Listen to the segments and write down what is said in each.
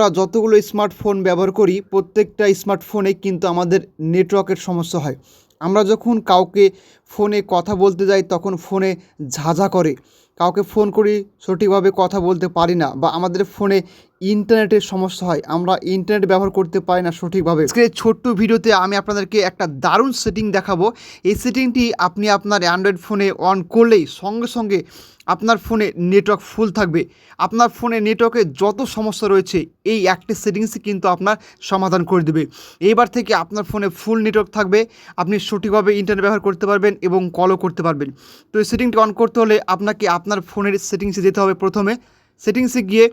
আমরা যতগুলো স্মার্টফোন ব্যবহার করি, প্রত্যেকটা স্মার্টফোনে কিন্তু আমাদের নেটওয়ার্কের সমস্যা হয়। আমরা যখন কাউকে ফোনে কথা বলতে যাই, তখন ফোনে ঝাঁঝা করে। কাউকে ফোন করি, সঠিকভাবে কথা বলতে পারি না বা আমাদের ফোনে ইন্টারনেটের সমস্যা হয়, আমরা ইন্টারনেট ব্যবহার করতে পারি না সঠিকভাবে। আজকে ছোট্ট ভিডিওতে আমি আপনাদেরকে একটা দারুণ সেটিং দেখাবো। এই সেটিংটি আপনি আপনার অ্যান্ড্রয়েড ফোনে অন করলেই সঙ্গে সঙ্গে আপনার ফোনে নেটওয়ার্ক ফুল থাকবে। আপনার ফোনে নেটওয়ার্কে যত সমস্যা রয়েছে, এই একটি সেটিংসই কিন্তু আপনার সমাধান করে দেবে। এইবার থেকে আপনার ফোনে ফুল নেটওয়ার্ক থাকবে, আপনি সঠিকভাবে ইন্টারনেট ব্যবহার করতে পারবেন এবং কলও করতে পারবেন। তো এই সেটিংটি অন করতে হলে আপনাকে আপনার ফোনের সেটিংসে যেতে হবে প্রথমে। সেটিংসে গিয়ে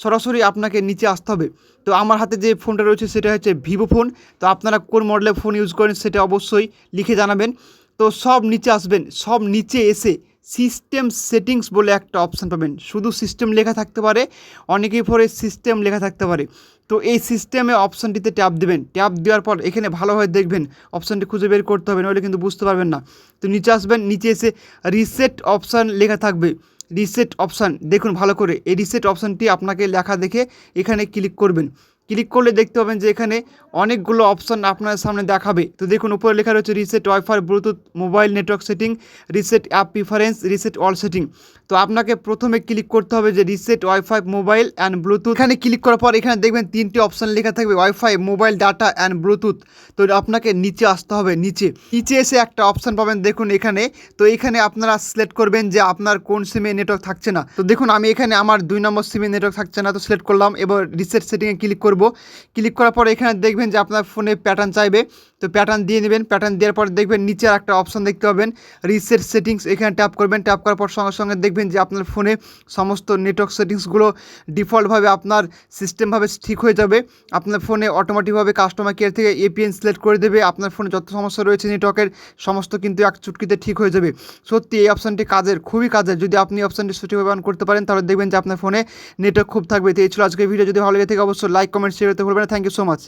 সরাসরি আপনাকে নিচে আসতে হবে। তো আমার হাতে যে ফোনটা রয়েছে সেটা হচ্ছে ভিভো ফোন। তো আপনারা কোন মডেলের ফোন ইউজ করেন সেটা অবশ্যই লিখে জানাবেন। তো সব নিচে আসবেন, সব নিচে এসে সিস্টেম সেটিংস বলে একটা অপশান পাবেন। শুধু সিস্টেম লেখা থাকতে পারে, অনেকেই পরে সিস্টেম লেখা থাকতে পারে। তো এই সিস্টেমে অপশানটিতে ট্যাপ দেবেন। ট্যাপ দেওয়ার পর এখানে ভালোভাবে দেখবেন অপশানটি খুঁজে বের করতে হবে, নইলে কিন্তু বুঝতে পারবেন না। তো নিচে আসবেন, নিচে এসে রিসেট অপশান লেখা থাকবে। রিসেট অপশান দেখুন ভালো করে, এই রিসেট অপশানটি আপনাকে লেখা দেখে এখানে ক্লিক করবেন। ক্লিক করলে দেখতে পাবেন যে এখানে অনেকগুলো অপশান আপনার সামনে দেখাবে। তো দেখুন, উপরে লেখা রয়েছে reset wifi bluetooth mobile network setting reset app preference reset all setting তো আপনাকে প্রথমে ক্লিক করতে হবে যে reset wifi mobile and bluetooth এখানে ক্লিক করার পর এখানে দেখবেন তিনটি অপশান লেখা থাকবে wifi mobile data and bluetooth তো আপনাকে নিচে আসতে হবে, নিচে। নিচে এসে একটা অপশান পাবেন, দেখুন এখানে। তো এখানে আপনারা সিলেক্ট করবেন যে আপনার কোন সিমে নেটওয়ার্ক থাকছে না। তো দেখুন, আমি এখানে আমার দুই নম্বর সিমে নেটওয়ার্ক থাকছে না, তো সিলেক্ট করলাম। এবার রিসেট সেটিংয়ে ক্লিক করব। ক্লিক করার পর এখানে দেখবেন যে আপনার ফোনে প্যাটার্ন চাইবে। তো প্যাটার্ন দিয়ে নেবেন। প্যাটার্ন দেওয়ার পর দেখবেন নিচে আর একটা অপশান দেখতে পাবেন। রিসেট সেটিংস এখানে ট্যাপ করবেন। ট্যাপ করার পর সঙ্গে সঙ্গে দেখবেন যে আপনার ফোনে সমস্ত নেটওয়ার্ক সেটিংসগুলো ডিফল্টভাবে আপনার সিস্টেমভাবে ঠিক হয়ে যাবে। আপনার ফোনে অটোমেটিকভাবে কাস্টমার কেয়ার থেকে এপিএন সিলেক্ট করে দেবে। আপনার ফোনে যত সমস্যা রয়েছে নেটওয়ার্কের সমস্ত কিন্তু এক চুটকিতে ঠিক হয়ে যাবে। সত্যি এই অপশানটি কাজের, খুবই কাজের। যদি আপনি অপশানটি সঠিকভাবে অন করতে পারেন, তাহলে দেখবেন যে আপনার ফোনে নেটওয়ার্ক খুব থাকবে। তো এই ছিল আজকের ভিডিও যদি ভালো লেগে থাকে, অবশ্যই লাইক কমেন্ট শেয়ার করতে ভুলবেন না থ্যাংক ইউ সো মাচ